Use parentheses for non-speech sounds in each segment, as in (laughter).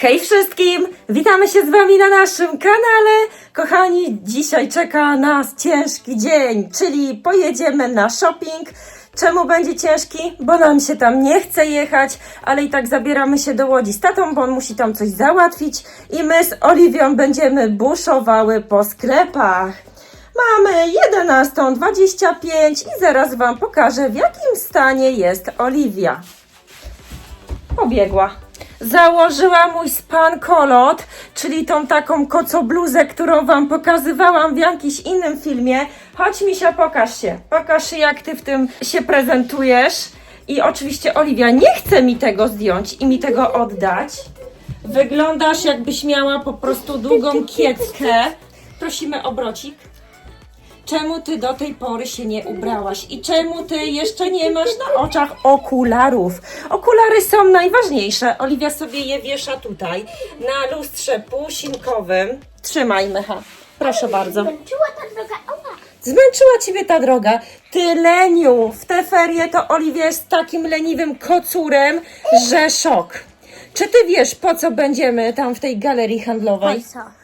Hej wszystkim! Witamy się z Wami na naszym kanale. Kochani, dzisiaj czeka nas ciężki dzień, czyli pojedziemy na shopping. Czemu będzie ciężki? Bo nam się tam nie chce jechać, ale i tak zabieramy się do Łodzi z tatą, bo on musi tam coś załatwić i my z Oliwią będziemy buszowały po sklepach. Mamy 11.25 i zaraz Wam pokażę w jakim stanie jest Oliwia pobiegła. Założyła mój span kolot, czyli tą taką kocobluzę, którą wam pokazywałam w jakimś innym filmie. Chodź Misia, pokaż się. Pokaż się, jak ty w tym się prezentujesz. I oczywiście Oliwia nie chce mi tego zdjąć i mi tego oddać. Wyglądasz jakbyś miała po prostu długą kieckę. Prosimy o. Czemu ty do tej pory się nie ubrałaś? I czemu ty jeszcze nie masz na oczach okularów? Okulary są najważniejsze. Oliwia sobie je wiesza tutaj, na lustrze półsinkowym. Trzymaj, Mecha. Proszę bardzo. Zmęczyła ta droga. Ała. Zmęczyła ciebie ta droga. Ty leniu, w te ferie to Oliwia jest takim leniwym kocurem, że szok. Czy ty wiesz, po co będziemy tam w tej galerii handlowej? Co?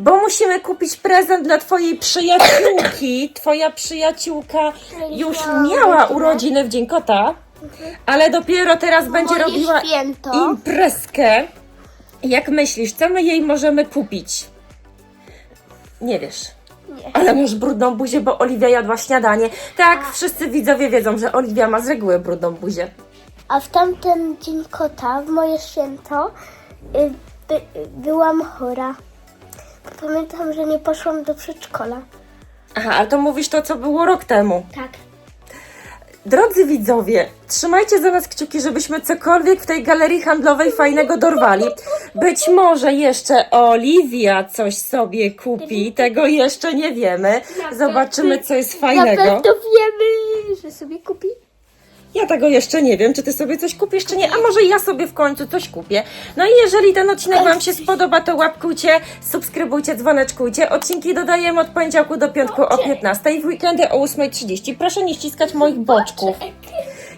Bo musimy kupić prezent dla twojej przyjaciółki. Twoja przyjaciółka już miała urodziny w Dzień Kota, ale dopiero teraz będzie Moje robiła święto. imprezkę. Jak myślisz, co my jej możemy kupić? Nie wiesz. Nie. Ale masz brudną buzię, bo Oliwia jadła śniadanie. Tak, wszyscy widzowie wiedzą, że Oliwia ma z reguły brudną buzię. A w tamten dzień kota, w moje święto, y, by, byłam chora. Pamiętam, że nie poszłam do przedszkola. Aha, ale to mówisz to, co było rok temu. Tak. Drodzy widzowie, trzymajcie za nas kciuki, żebyśmy cokolwiek w tej galerii handlowej fajnego dorwali. Być może jeszcze Oliwia coś sobie kupi, tego jeszcze nie wiemy. Zobaczymy, co jest Na fajnego. pewno wiemy, że sobie kupi. Ja tego jeszcze nie wiem, czy ty sobie coś kupisz, czy nie, a może ja sobie w końcu coś kupię. No i jeżeli ten odcinek Wam się spodoba, to łapkujcie, subskrybujcie, dzwoneczkujcie. Odcinki dodajemy od poniedziałku do piątku o 15, w weekendy o 8.30. Proszę nie ściskać moich boczków.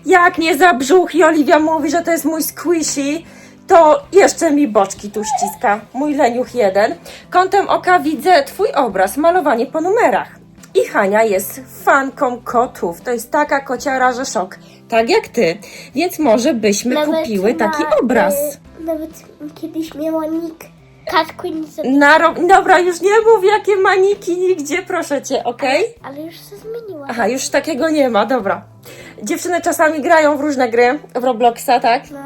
Jak nie za brzuch i Oliwia mówi, że to jest mój squishy, to jeszcze mi boczki tu ściska. Mój leniuch jeden. Kątem oka widzę Twój obraz, malowanie po numerach. I Hania jest fanką kotów. To jest taka kociara, że szok. Tak jak ty. Więc może byśmy kupiły ma, taki obraz. y, nawet kiedyś miała nick z- Na ro... Dobra, już nie mów jakie maniki nigdzie, proszę cię, okej? ale już się zmieniła. Aha, już takiego nie ma, dobra. Dziewczyny czasami grają w różne gry, w Robloxa, tak? No.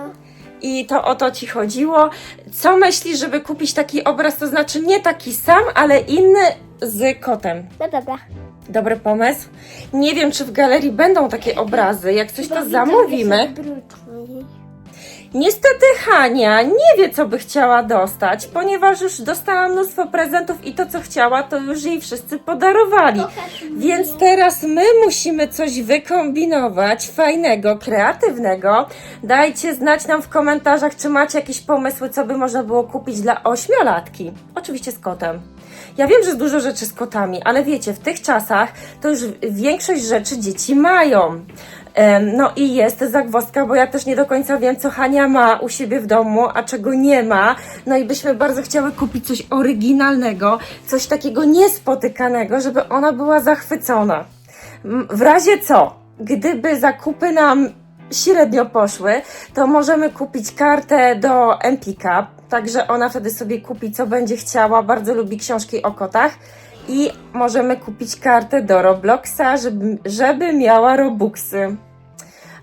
I to o to ci chodziło. Co myślisz, żeby kupić taki obraz, to znaczy nie taki sam, ale inny z kotem? No dobra. Dobry pomysł. Nie wiem, czy w galerii będą takie obrazy. Jak coś to zamówimy. brudni. Niestety Hania nie wie, co by chciała dostać, ponieważ już dostała mnóstwo prezentów i to, co chciała, to już jej wszyscy podarowali. Więc teraz my musimy coś wykombinować fajnego, kreatywnego. Dajcie znać nam w komentarzach, czy macie jakieś pomysły, co by można było kupić dla ośmiolatki. Oczywiście z kotem. Ja wiem, że jest dużo rzeczy z kotami, ale wiecie, w tych czasach to już większość rzeczy dzieci mają. No i jest zagwozdka, bo ja też nie do końca wiem, co Hania ma u siebie w domu, a czego nie ma. No i byśmy bardzo chciały kupić coś oryginalnego, coś takiego niespotykanego, żeby ona była zachwycona. W razie co, gdyby zakupy nam średnio poszły, to możemy kupić kartę do Empika, także ona wtedy sobie kupi, co będzie chciała. Bardzo lubi książki o kotach. I możemy kupić kartę do Robloxa, żeby, żeby miała Robuxy.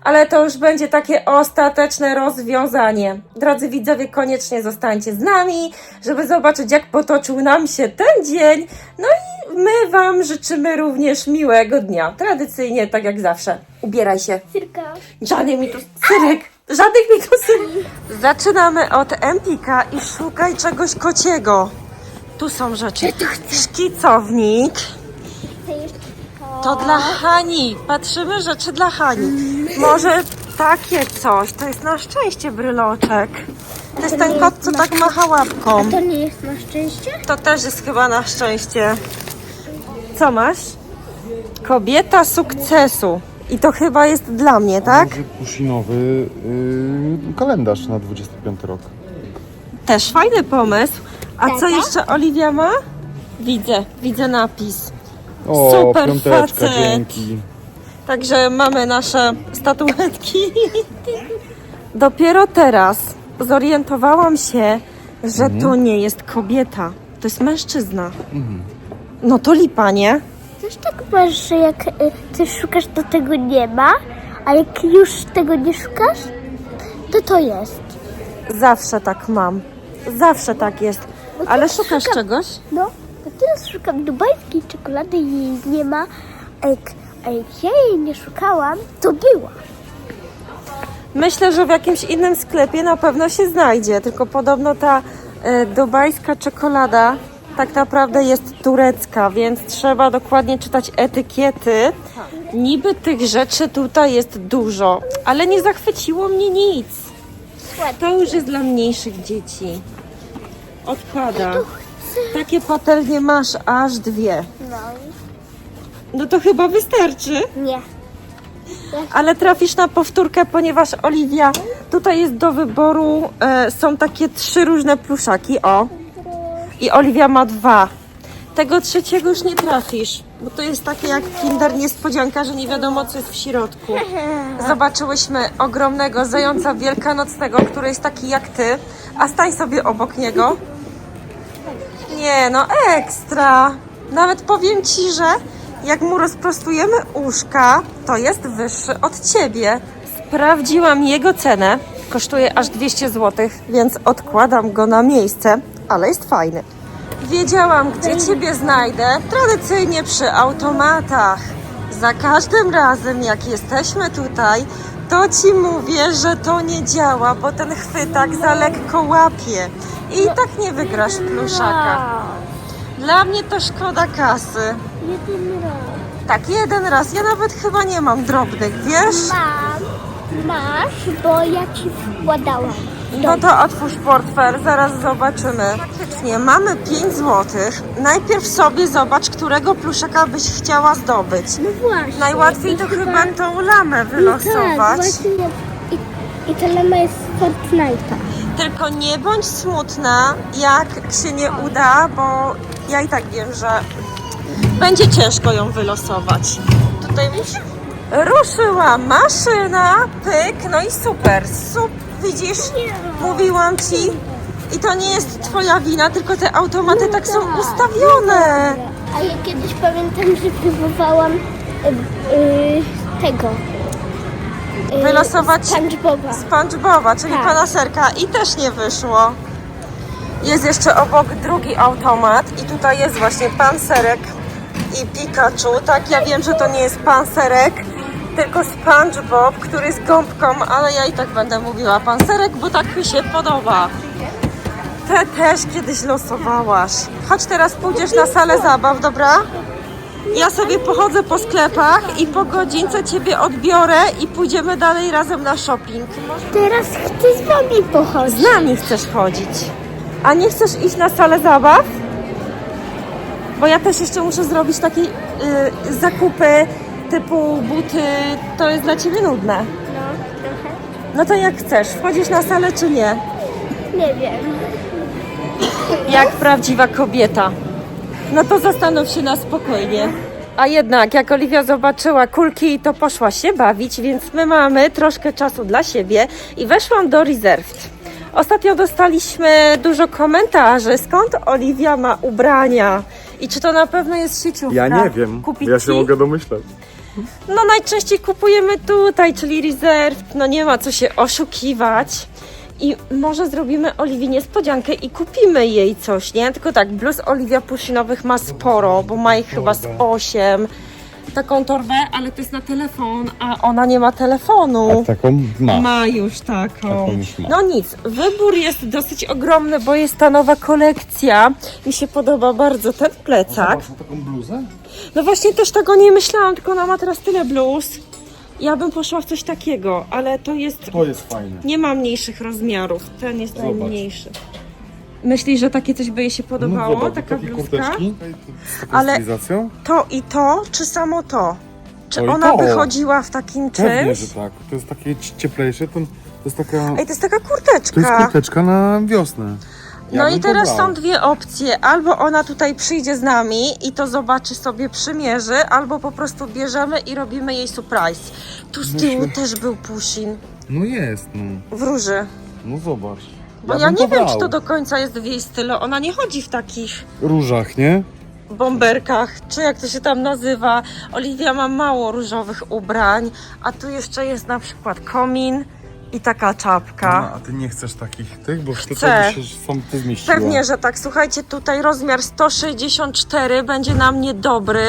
Ale to już będzie takie ostateczne rozwiązanie. Drodzy widzowie, koniecznie zostańcie z nami, żeby zobaczyć, jak potoczył nam się ten dzień. No i my Wam życzymy również miłego dnia. Tradycyjnie, tak jak zawsze. Ubieraj się. Cyrka. Żadnych mi tu cyrek. Żadnych mi tu cyrek. Zaczynamy od Empika i szukaj czegoś kociego. Tu są rzeczy. Szkicownik. To dla Hani. Patrzymy rzeczy dla Hani. Może takie coś. To jest na szczęście bryloczek. To jest ten kot, co tak macha łapką. To nie jest na szczęście? To też jest chyba na szczęście. Co masz? Kobieta sukcesu. I to chyba jest dla mnie, tak? Może pusinowy yy, kalendarz na 25 rok. Też fajny pomysł. A co jeszcze Oliwia ma? Widzę, widzę napis. O, Super piąteczka, facet. dzięki. Także mamy nasze statuetki. Dopiero teraz zorientowałam się, że to nie jest kobieta. To jest mężczyzna. No to lipa, nie? Też tak masz, że jak y, coś szukasz, to tego nie ma, a jak już tego nie szukasz, to to jest. Zawsze tak mam. Zawsze tak jest. Ale szukasz czegoś? No, to teraz szukam dubajskiej czekolady i jej nie ma, a jak, a jak ja jej nie szukałam, to była. Myślę, że w jakimś innym sklepie na pewno się znajdzie, tylko podobno ta e, dubajska czekolada tak naprawdę jest turecka, więc trzeba dokładnie czytać etykiety. Niby tych rzeczy tutaj jest dużo, ale nie zachwyciło mnie nic. To już jest dla mniejszych dzieci. Odpada. Takie patelnie masz aż dwie. No No to chyba wystarczy. nie. Ale trafisz na powtórkę, ponieważ Oliwia, tutaj jest do wyboru, e, są takie trzy różne pluszaki, o. I Oliwia ma dwa. Tego trzeciego już nie trafisz, bo to jest takie jak kinder niespodzianka, że nie wiadomo co jest w środku. (laughs) Zobaczyłyśmy ogromnego zająca wielkanocnego, który jest taki jak ty, a stań sobie obok niego. Nie, no ekstra. Nawet powiem ci, że jak mu rozprostujemy uszka, to jest wyższy od ciebie. Sprawdziłam jego cenę. Kosztuje aż 200 zł, więc odkładam go na miejsce, ale jest fajny. Wiedziałam, gdzie ciebie znajdę. Tradycyjnie przy automatach. Za każdym razem, jak jesteśmy tutaj, to ci mówię, że to nie działa, bo ten chwytak za lekko łapie. I tak nie wygrasz pluszaka. Dla mnie to szkoda kasy. Jeden raz. Tak, jeden raz. Ja nawet chyba nie mam drobnych, wiesz? Mam. Masz, bo ja ci wkładałam. No to otwórz portfel, zaraz zobaczymy. Faktycznie, mamy 5 zł. Najpierw sobie zobacz, którego pluszaka byś chciała zdobyć. No właśnie. Najłatwiej to chyba tą lamę Tak, wylosować. właśnie. I, I ta lama jest z Fortnite'a. Tylko nie bądź smutna, jak się nie uda, bo ja i tak wiem, że będzie ciężko ją wylosować. Tutaj już ruszyła maszyna, pyk, no i super, sup, widzisz, mówiłam ci. I to nie jest twoja wina, tylko te automaty tak są ustawione. A ja kiedyś pamiętam, że próbowałam y, tego. Y, Wylosować SpongeBoba. SpongeBoba, czyli Tak. pana Serka i też nie wyszło. Jest jeszcze obok drugi automat i tutaj jest właśnie pan Serek i Pikachu. Tak, ja wiem, że to nie jest pan Serek, tylko SpongeBob, który jest gąbką, ale ja i tak będę mówiła pan Serek, bo tak mi się podoba. Te też kiedyś losowałaś. Chodź teraz pójdziesz na salę zabaw, dobra? Ja sobie pochodzę po sklepach i po godzince ciebie odbiorę i pójdziemy dalej razem na shopping. Teraz chcę z wami pochodzić. Z nami chcesz chodzić. A nie chcesz iść na salę zabaw? Bo ja też jeszcze muszę zrobić takie y, zakupy typu buty. To jest dla ciebie nudne. No, trochę. No to jak chcesz? Wchodzisz na salę czy nie? Nie wiem. Jak prawdziwa kobieta. No to zastanów się na spokojnie. A jednak, jak Oliwia zobaczyła kulki, to poszła się bawić, więc my mamy troszkę czasu dla siebie i weszłam do Reserved. Ostatnio dostaliśmy dużo komentarzy, skąd Oliwia ma ubrania i czy to na pewno jest sieciówka. Ja nie wiem. Kupić Ja się ci? mogę domyślać. No najczęściej kupujemy tutaj, czyli Reserved. No nie ma co się oszukiwać. I może zrobimy Oliwii niespodziankę i kupimy jej coś, nie? Tylko tak, bluz Oliwia Pusinowych ma sporo, bo ma ich chyba z 8. Taką torbę, ale to jest na telefon, a ona nie ma telefonu. taką ma. Ma już taką. Taką już ma. No nic, wybór jest dosyć ogromny, bo jest ta nowa kolekcja. Mi się podoba bardzo ten plecak. Masz taką bluzę? No właśnie też tego nie myślałam, tylko ona ma teraz tyle bluz. Ja bym poszła w coś takiego, ale to jest. To jest fajne. Nie ma mniejszych rozmiarów. Ten jest Zobacz. najmniejszy. Myślisz, że takie coś by jej się podobało? No zobacz, taka takie bluzka? kurteczki z taką Ale- stylizacją? To i to, czy samo to? Czy To i ona to. by chodziła w takim Pewnie, czymś? że tak. To jest takie cieplejsze, to, to jest taka... Ej, to jest taka To jest kurteczka. kurteczka na wiosnę. Ja no i teraz pobrał. są dwie opcje. Albo ona tutaj przyjdzie z nami i to zobaczy sobie, przymierzy, albo po prostu bierzemy i robimy jej surprise. Tu z tyłu też był Pusin No jest, no. w róży. No zobacz. Bo ja, bym nie wiem, pobrał. czy to do końca jest w jej stylu. Ona nie chodzi w takich Różach, nie? bomberkach, czy jak to się tam nazywa. Oliwia ma mało różowych ubrań, a tu jeszcze jest na przykład komin i taka czapka. Mama, a ty nie chcesz takich tych, bo Chcę. by się sam ty zmieściła. Pewnie, że tak. Słuchajcie, tutaj rozmiar 164 będzie na mnie dobry,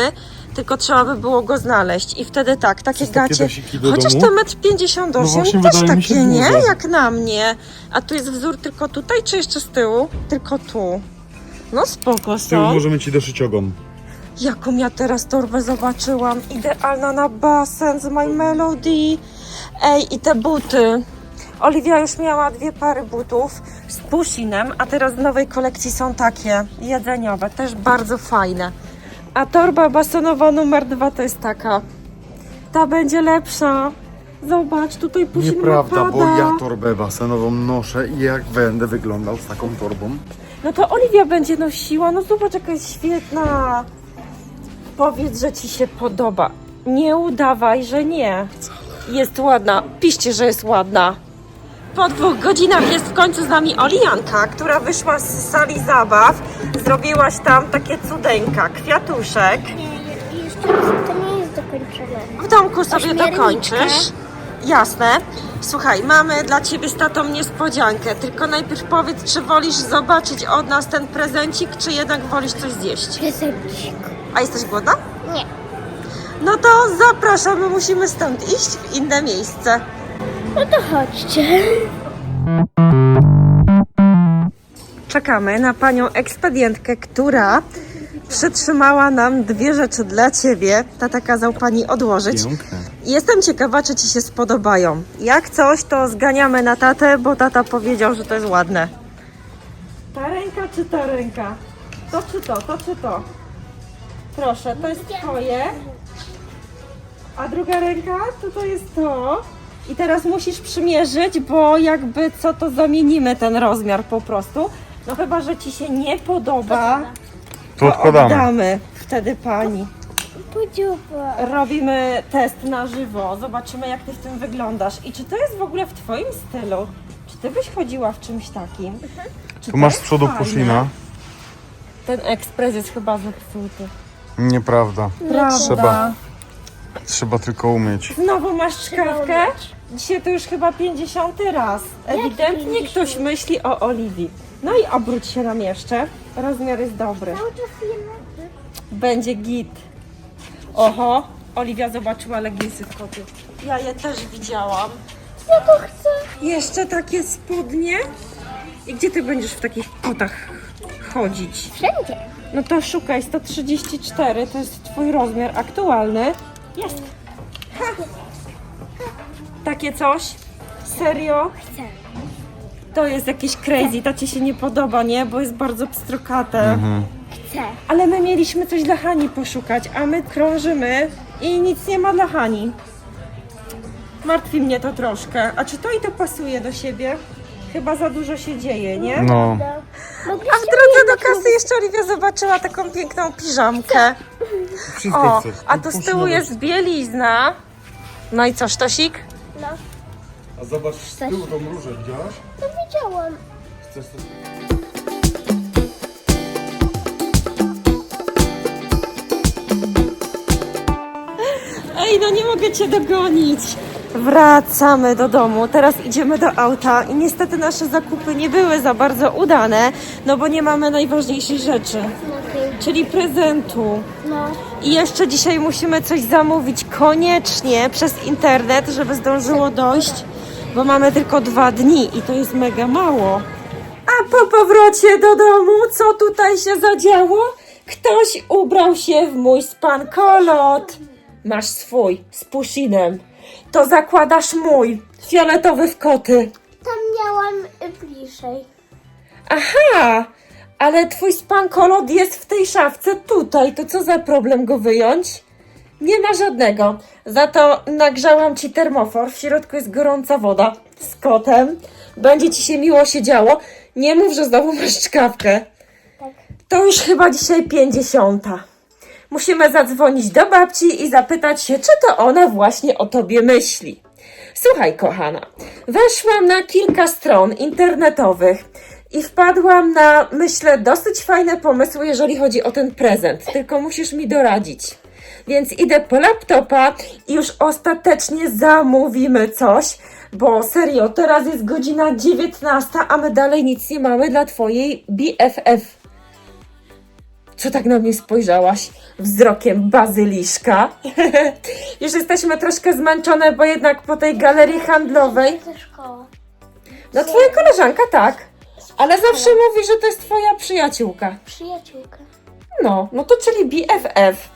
tylko trzeba by było go znaleźć. I wtedy tak, takie Chcesz takie gacie. do Chociaż domu? te 1,58 No m też wydaje mi się takie, nie? duże. Jak na mnie. A tu jest wzór tylko tutaj, czy jeszcze z tyłu? Tylko tu. No spoko Z tyłu są. możemy ci doszyć ogon. Jaką ja teraz torbę zobaczyłam. Idealna na basen z My Melody. Ej, i te buty. Oliwia już miała dwie pary butów z pusinem, a teraz w nowej kolekcji są takie jedzeniowe, też bardzo fajne. A torba basenowa numer dwa to jest taka. Ta będzie lepsza. Zobacz, tutaj pusin Nieprawda, bo ja torbę basenową noszę i jak będę wyglądał z taką torbą? No to Oliwia będzie nosiła. No zobacz, jaka jest świetna. Powiedz, że ci się podoba. Nie udawaj, że nie. Jest ładna. Piszcie, że jest ładna. Po dwóch godzinach jest w końcu z nami Olijanka, która wyszła z sali zabaw. Zrobiłaś tam takie cudeńka, kwiatuszek. Nie, jeszcze to nie jest dokończone. W domku sobie dokończysz. Jasne. Słuchaj, mamy dla ciebie z tatą niespodziankę. Tylko najpierw powiedz, czy wolisz zobaczyć od nas ten prezencik, czy jednak wolisz coś zjeść. Prezencik. A jesteś głodna? Nie. No to zapraszamy, musimy stąd iść w inne miejsce. No to chodźcie. Czekamy na panią ekspedientkę, która przytrzymała nam dwie rzeczy dla ciebie. Tata kazał pani odłożyć. Piękne. Jestem ciekawa, czy ci się spodobają. Jak coś, to zganiamy na tatę, bo tata powiedział, że to jest ładne. Ta ręka czy ta ręka? To czy to, to czy to? Proszę, to jest twoje. A druga ręka, to to jest to. I teraz musisz przymierzyć, bo jakby co, to zamienimy ten rozmiar po prostu. No chyba, że ci się nie podoba, To odkładamy. oddamy wtedy pani. Podziuba. Robimy test na żywo, zobaczymy jak ty w tym wyglądasz i czy to jest w ogóle w twoim stylu. Czy ty byś chodziła w czymś takim? Czy Tu to masz z jest przodu fajne? Ten ekspres jest chyba zepsuty. Nieprawda. Prawda. Trzeba. Trzeba tylko umieć. Znowu masz szkawkę? Dzisiaj to już chyba 50 raz. Ewidentnie 50? ktoś myśli o Oliwii. No i obróć się nam jeszcze. Rozmiar jest dobry. Cały czas jemy. Będzie git. Oho, Oliwia zobaczyła leginsy w koty. Ja je też widziałam. Ja to chcę. Jeszcze takie spodnie. I gdzie ty będziesz w takich kotach chodzić? Wszędzie. No to szukaj, 134 to jest twój rozmiar aktualny. Jest. Takie coś? Serio? Chcę. To jest jakieś crazy, to ci się nie podoba, nie? Bo jest bardzo pstrokate. Chcę. Ale my mieliśmy coś dla Hani poszukać, a my krążymy i nic nie ma dla Hani. Martwi mnie to troszkę. A czy to i to pasuje do siebie? Chyba za dużo się dzieje, nie? No. A w drodze do kasy jeszcze Oliwia zobaczyła taką piękną piżamkę. Wszystko O, chcesz. a tu z tyłu jest bielizna. No i co, sztosik? No, A zobacz z tyłu tą różę, widziałaś? to widziałam. Chcesz to... Ej, no nie mogę cię dogonić. Wracamy do domu, teraz idziemy do auta i niestety nasze zakupy nie były za bardzo udane, no bo nie mamy najważniejszej rzeczy, czyli prezentu. No. I jeszcze dzisiaj musimy coś zamówić koniecznie przez internet, żeby zdążyło dojść, bo mamy tylko dwa dni i to jest mega mało. A po powrocie do domu, co tutaj się zadziało? Ktoś ubrał się w mój spankolot. Masz swój, z pushinem. To zakładasz mój, fioletowy w koty. Tam miałam y, bliżej. Aha, ale twój spankolot jest w tej szafce tutaj. To co za problem go wyjąć? Nie ma żadnego. Za to nagrzałam ci termofor. W środku jest gorąca woda z kotem. Będzie ci się miło siedziało. Nie mów, że znowu masz czkawkę. Tak. To już chyba dzisiaj pięćdziesiąta. Musimy zadzwonić do babci i zapytać się, czy to ona właśnie o tobie myśli. Słuchaj, kochana, weszłam na kilka stron internetowych i wpadłam na, myślę, dosyć fajne pomysły, jeżeli chodzi o ten prezent. Tylko musisz mi doradzić. Więc idę po laptopa i już ostatecznie zamówimy coś, bo serio, teraz jest godzina 19, a my dalej nic nie mamy dla twojej BFF. Co tak na mnie spojrzałaś wzrokiem bazyliszka? (laughs) Już jesteśmy troszkę zmęczone, bo jednak po tej galerii handlowej. No twoja koleżanka tak, ale zawsze mówi, że to jest twoja przyjaciółka. Przyjaciółka. No, no to czyli BFF.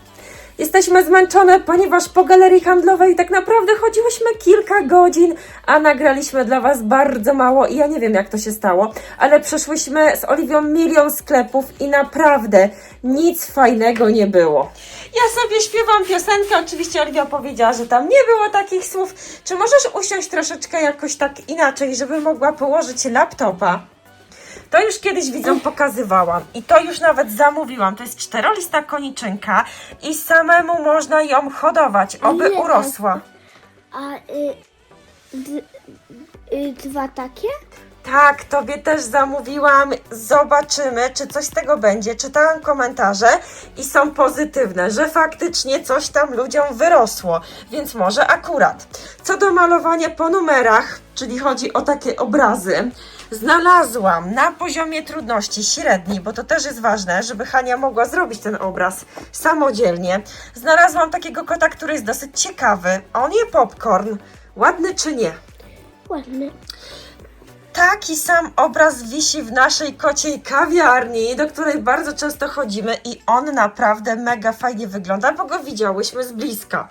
Jesteśmy zmęczone, ponieważ po galerii handlowej tak naprawdę chodziłyśmy kilka godzin, a nagraliśmy dla Was bardzo mało i ja nie wiem jak to się stało, ale przeszłyśmy z Oliwią milion sklepów i naprawdę nic fajnego nie było. Ja sobie śpiewam piosenkę, oczywiście Oliwia powiedziała, że tam nie było takich słów. Czy możesz usiąść troszeczkę jakoś tak inaczej, żeby mogła położyć laptopa? To już kiedyś widzom pokazywałam i to już nawet zamówiłam. To jest czterolista koniczynka i samemu można ją hodować, oby urosła. A y, d, y, dwa takie? Tak, tobie też zamówiłam. Zobaczymy, czy coś z tego będzie. Czytałam komentarze i są pozytywne, że faktycznie coś tam ludziom wyrosło, więc może akurat. Co do malowania po numerach, czyli chodzi o takie obrazy, znalazłam na poziomie trudności średniej, bo to też jest ważne, żeby Hania mogła zrobić ten obraz samodzielnie. Znalazłam takiego kota, który jest dosyć ciekawy. On je popcorn. Ładny czy nie? Ładny. Taki sam obraz wisi w naszej kociej kawiarni, do której bardzo często chodzimy i on naprawdę mega fajnie wygląda, bo go widziałyśmy z bliska.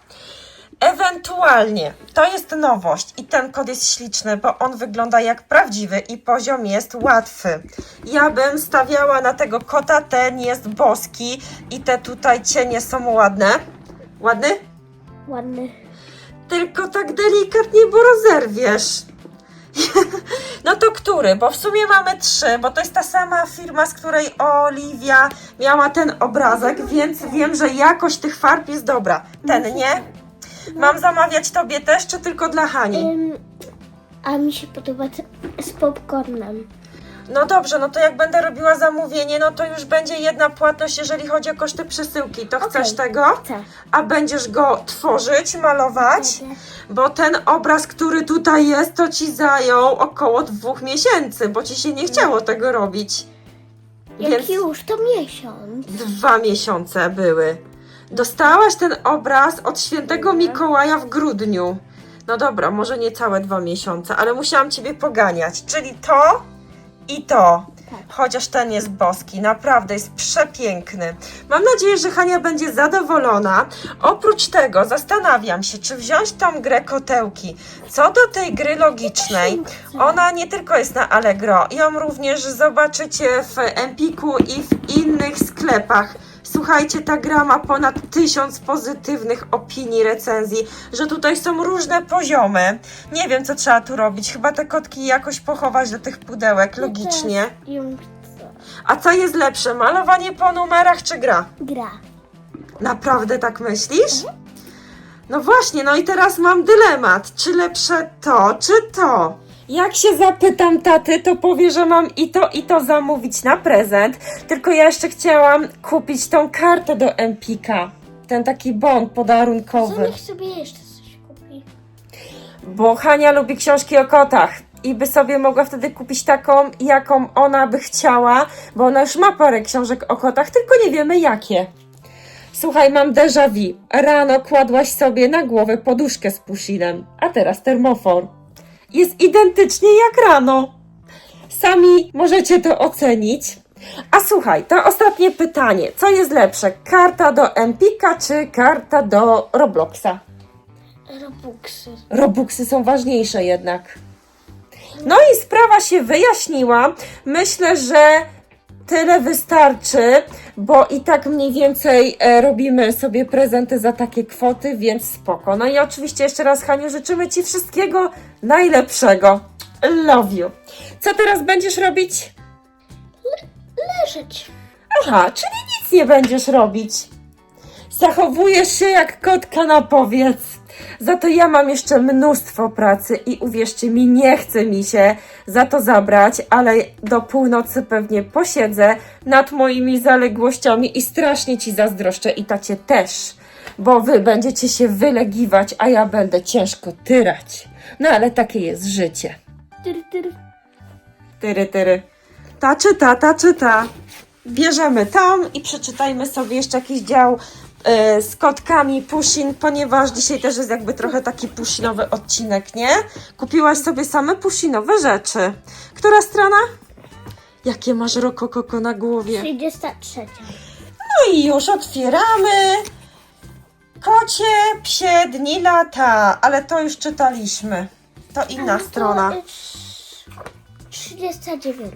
Ewentualnie, to jest nowość i ten kod jest śliczny, bo on wygląda jak prawdziwy i poziom jest łatwy. Ja bym stawiała na tego kota, ten jest boski i te tutaj cienie są ładne. Ładny? Ładny. Tylko tak delikatnie, bo rozerwiesz. (laughs) No to który? Bo w sumie mamy trzy, bo to jest ta sama firma, z której Oliwia miała ten obrazek, więc wiem, że jakość tych farb jest dobra. Ten nie? Mam zamawiać tobie też, czy tylko dla Hani? Ym, a mi się podoba z popcornem. No dobrze, no to jak będę robiła zamówienie, no to już będzie jedna płatność, jeżeli chodzi o koszty przesyłki. To chcesz tego? Chcę. A będziesz go tworzyć, malować? Będę. Bo ten obraz, który tutaj jest, to ci zajął około dwóch miesięcy, bo ci się nie chciało tego robić. Jak Więc już, to miesiąc. dwa miesiące były. Dostałaś ten obraz od świętego Mikołaja w grudniu. No dobra, może nie całe dwa miesiące, ale musiałam ciebie poganiać. Czyli to i to. Tak. Chociaż ten jest boski, naprawdę jest przepiękny. Mam nadzieję, że Hania będzie zadowolona. Oprócz tego zastanawiam się, czy wziąć tą grę kotełki. Co do tej gry logicznej, ona nie tylko jest na Allegro, ją również zobaczycie w Empiku i w innych sklepach. Słuchajcie, ta gra ma ponad tysiąc pozytywnych opinii, recenzji, że tutaj są różne poziomy. Nie wiem, co trzeba tu robić. Chyba te kotki jakoś pochować do tych pudełek, logicznie. A co jest lepsze, malowanie po numerach czy gra? Gra. Naprawdę tak myślisz? No właśnie, no i teraz mam dylemat. Czy lepsze to, czy to? Jak się zapytam taty, to powie, że mam i to, i to zamówić na prezent. Tylko ja jeszcze chciałam kupić tą kartę do Empika. Ten taki bon Co podarunkowy. niech sobie jeszcze coś kupi. Bo Hania lubi książki o kotach. I by sobie mogła wtedy kupić taką, jaką ona by chciała, bo ona już ma parę książek o kotach, tylko nie wiemy jakie. Słuchaj, mam déjà vu. Rano kładłaś sobie na głowę poduszkę z pusinem, a teraz termofor. Jest identycznie jak rano. Sami możecie to ocenić. A słuchaj, to ostatnie pytanie. Co jest lepsze? Karta do Empika czy karta do Robloxa? Robuxy. Robuxy są ważniejsze jednak. No i sprawa się wyjaśniła. Myślę, że tyle wystarczy, bo i tak mniej więcej e, robimy sobie prezenty za takie kwoty, więc spoko. No i oczywiście jeszcze raz, Haniu, życzymy Ci wszystkiego najlepszego. Love you. Co teraz będziesz robić? leżeć. Aha, czyli nic nie będziesz robić. Zachowujesz się jak kot kanapowiec. Za to ja mam jeszcze mnóstwo pracy i uwierzcie mi, nie chce mi się za to zabrać, ale do północy pewnie posiedzę nad moimi zaległościami i strasznie ci zazdroszczę i tacie też, bo wy będziecie się wylegiwać, a ja będę ciężko tyrać. No ale takie jest życie. Tyr, tyr. Tyry, tyry. Ta czyta, ta czyta. Bierzemy tam i przeczytajmy sobie jeszcze jakiś dział z kotkami Pusin, ponieważ dzisiaj też jest jakby trochę taki pusinowy odcinek, nie? Kupiłaś sobie same pusinowe rzeczy. Która strona? Jakie masz rokokoko na głowie? 33. No i już otwieramy. Kocie, psie, dni, lata. Ale to już czytaliśmy. To inna strona. To, y, 39.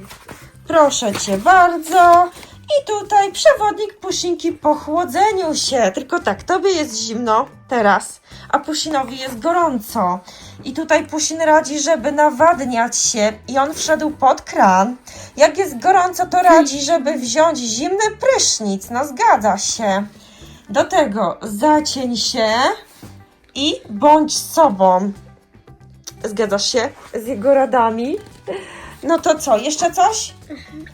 Proszę cię bardzo. I tutaj przewodnik Pusinki po chłodzeniu się. Tylko tak, tobie jest zimno teraz, a Pusinowi jest gorąco. I tutaj Pusin radzi, żeby nawadniać się i on wszedł pod kran. Jak jest gorąco, to radzi, żeby wziąć zimny prysznic. No zgadza się. Do tego zacień się i bądź sobą. Zgadzasz się z jego radami? No to co, jeszcze coś?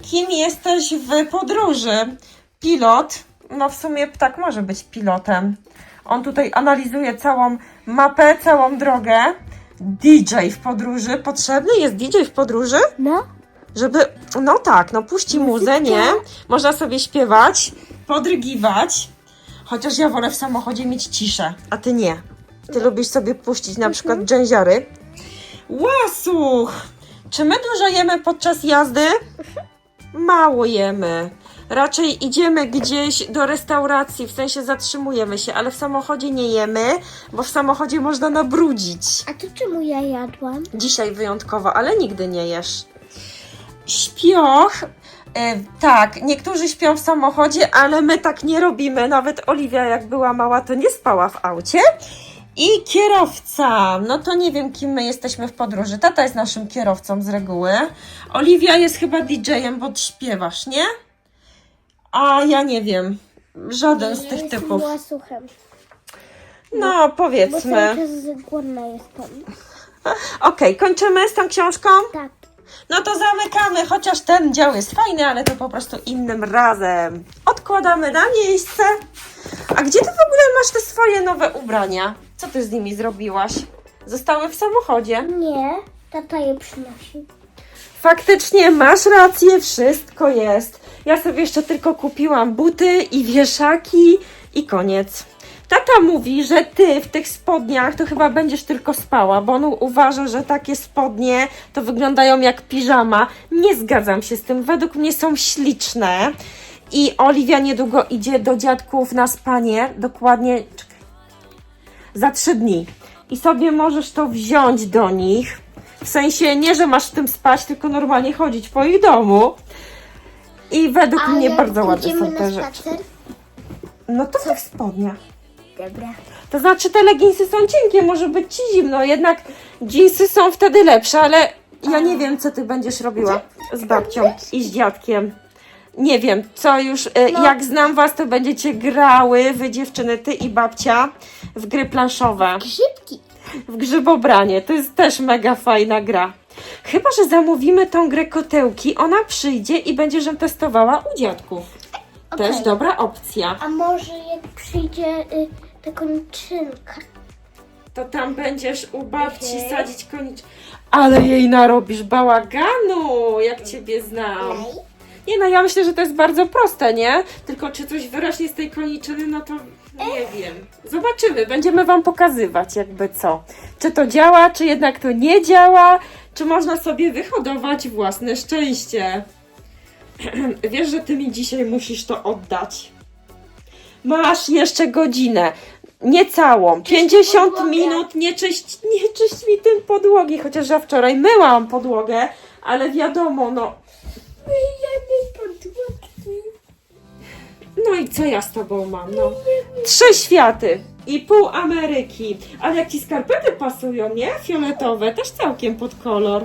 Kim jesteś w podróży? Pilot. No w sumie ptak może być pilotem. On tutaj analizuje całą mapę, całą drogę. DJ w podróży. Potrzebny jest DJ w podróży? No. Żeby, no tak, no puści muzę, nie? Można sobie śpiewać, podrygiwać. Chociaż ja wolę w samochodzie mieć ciszę, a ty nie. Ty lubisz sobie puścić na przykład dżęziary. Łasuch! Czy my dużo jemy podczas jazdy? Mało jemy. Raczej idziemy gdzieś do restauracji, w sensie zatrzymujemy się, ale w samochodzie nie jemy, bo w samochodzie można nabrudzić. A to czemu ja jadłam? Dzisiaj wyjątkowo, ale nigdy nie jesz. Śpioch. E, tak, niektórzy śpią w samochodzie, ale my tak nie robimy. Nawet Oliwia, jak była mała, to nie spała w aucie. I kierowca. No to nie wiem, kim my jesteśmy w podróży. Tata jest naszym kierowcą z reguły. Oliwia jest chyba DJ-em, bo śpiewasz, nie? A ja nie wiem. Żaden z Ja tych typów. łasuchem. No, Bo powiedzmy. głodna jestem. Okej, kończymy z tą książką? Tak. No to zamykamy, chociaż ten dział jest fajny, ale to po prostu innym razem. Odkładamy na miejsce. A gdzie ty w ogóle masz te swoje nowe ubrania? Co ty z nimi zrobiłaś? Zostały w samochodzie. Nie, tata je przynosi. Faktycznie masz rację, wszystko jest. Ja sobie jeszcze tylko kupiłam buty i wieszaki i koniec. Tata mówi, że ty w tych spodniach to chyba będziesz tylko spała, bo on uważa, że takie spodnie to wyglądają jak piżama. Nie zgadzam się z tym. Według mnie są śliczne. I Oliwia niedługo idzie do dziadków na spanie. Dokładnie, czekaj, za trzy dni. I sobie możesz to wziąć do nich. W sensie nie, że masz w tym spać, tylko normalnie chodzić po ich domu. I według A mnie jak bardzo ładne są na te rzeczy. spacer? No to w tych spodniach. Dobra. To znaczy te leginsy są cienkie, może być ci zimno, jednak jeansy są wtedy lepsze, ale ja nie wiem, co ty będziesz robiła z babcią i z dziadkiem. Nie wiem, co już, e, No. jak znam was, to będziecie grały, wy dziewczyny, ty i babcia, w gry planszowe. Grzybki. w grzybobranie. To jest też mega fajna gra. Chyba, że zamówimy tą grę kotełki, ona przyjdzie i będziesz ją testowała u dziadków. Też Okej. dobra opcja. A może jak przyjdzie y, ta kończynka? To tam będziesz u babci Mhm. sadzić konicz... Ale jej narobisz bałaganu, jak ciebie znam. Nie no, ja myślę, że to jest bardzo proste, nie? Tylko czy coś wyrośnie z tej koniczyny, no to nie wiem. Zobaczymy, będziemy wam pokazywać jakby co. Czy to działa, czy jednak to nie działa, czy można sobie wyhodować własne szczęście. (clears throat) Wiesz, że ty mi dzisiaj musisz to oddać. Masz jeszcze godzinę. Niecałą. 50 podłogę. minut. Nie czyść, nie czyść mi tym podłogi. Chociaż ja wczoraj myłam podłogę, ale wiadomo, no. No i co ja z tobą mam? No. Trzy światy i pół Ameryki. Ale jak ci skarpety pasują, nie? Fioletowe, też całkiem pod kolor.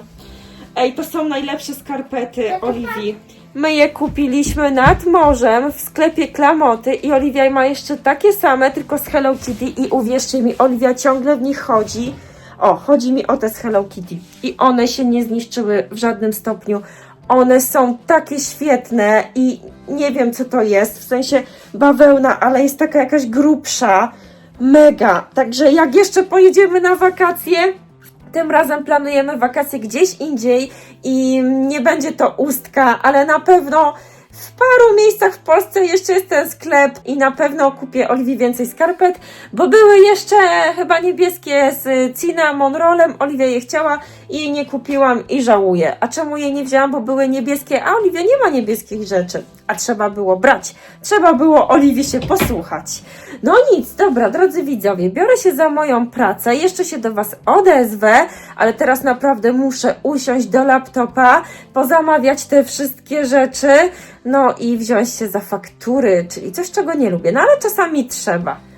Ej, to są najlepsze skarpety Oliwii. My je kupiliśmy nad morzem w sklepie Klamoty i Oliwia ma jeszcze takie same, tylko z Hello Kitty i uwierzcie mi, Oliwia ciągle w nich chodzi. O, chodzi mi o te z Hello Kitty i one się nie zniszczyły w żadnym stopniu. One są takie świetne i nie wiem co to jest, w sensie bawełna, ale jest taka jakaś grubsza. Mega. Także jak jeszcze pojedziemy na wakacje, tym razem planujemy wakacje gdzieś indziej i nie będzie to ustka, ale na pewno w paru miejscach w Polsce jeszcze jest ten sklep i na pewno kupię Oliwii więcej skarpet, bo były jeszcze chyba niebieskie z cinnamon rollem, Oliwia je chciała i jej nie kupiłam i żałuję. A czemu jej nie wzięłam, bo były niebieskie, a Oliwia nie ma niebieskich rzeczy, a trzeba było brać. Trzeba było Oliwii się posłuchać. No nic, dobra, drodzy widzowie, biorę się za moją pracę, jeszcze się do Was odezwę, ale teraz naprawdę muszę usiąść do laptopa, pozamawiać te wszystkie rzeczy, no i wziąć się za faktury, czyli coś, czego nie lubię, no ale czasami trzeba.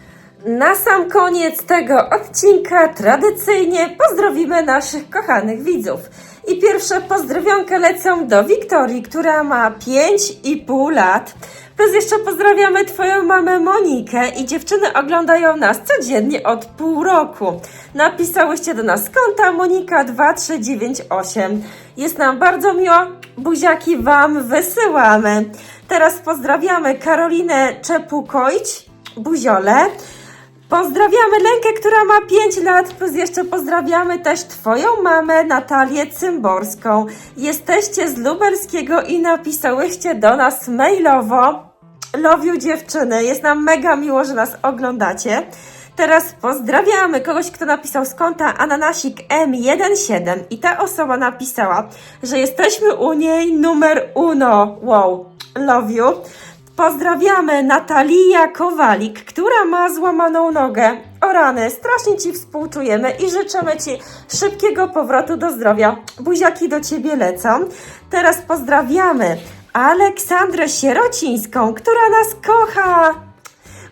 Na sam koniec tego odcinka tradycyjnie pozdrowimy naszych kochanych widzów. I pierwsze pozdrowionka lecą do Wiktorii, która ma 5,5 lat. Plus jeszcze pozdrawiamy Twoją mamę Monikę i dziewczyny oglądają nas codziennie od pół roku. Napisałyście do nas konta Monika2398. Jest nam bardzo miło, buziaki Wam wysyłamy. Teraz pozdrawiamy Karolinę Czepukojć, buziole. Pozdrawiamy Lenkę, która ma 5 lat, plus jeszcze pozdrawiamy też Twoją mamę Natalię Cymborską. Jesteście z Lubelskiego i napisałyście do nas mailowo. Love you dziewczyny, jest nam mega miło, że nas oglądacie. Teraz pozdrawiamy kogoś, kto napisał z konta Ananasik M17 i ta osoba napisała, że jesteśmy u niej numer uno. Wow, love you. Pozdrawiamy Natalia Kowalik, która ma złamaną nogę. O rany, strasznie Ci współczujemy i życzymy Ci szybkiego powrotu do zdrowia. Buziaki do Ciebie lecą. Teraz pozdrawiamy Aleksandrę Sierocińską, która nas kocha.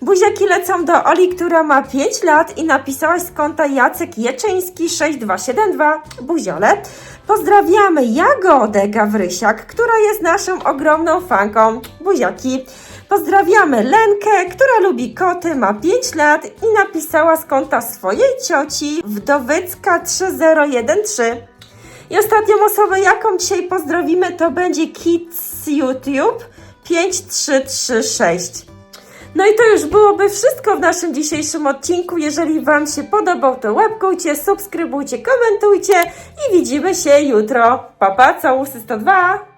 Buziaki lecą do Oli, która ma 5 lat i napisałaś z konta Jacek Jeczyński 6272. Buziole. Pozdrawiamy Jagodę Gawrysiak, która jest naszą ogromną fanką. Buziaki. Pozdrawiamy Lenkę, która lubi koty, ma 5 lat i napisała z konta swojej cioci Wdowycka 3013. I ostatnią osobę, jaką dzisiaj pozdrowimy, to będzie Kids YouTube 5336. No i to już byłoby wszystko w naszym dzisiejszym odcinku. Jeżeli Wam się podobał, to łapkujcie, subskrybujcie, komentujcie i widzimy się jutro. Papa, całusy 102!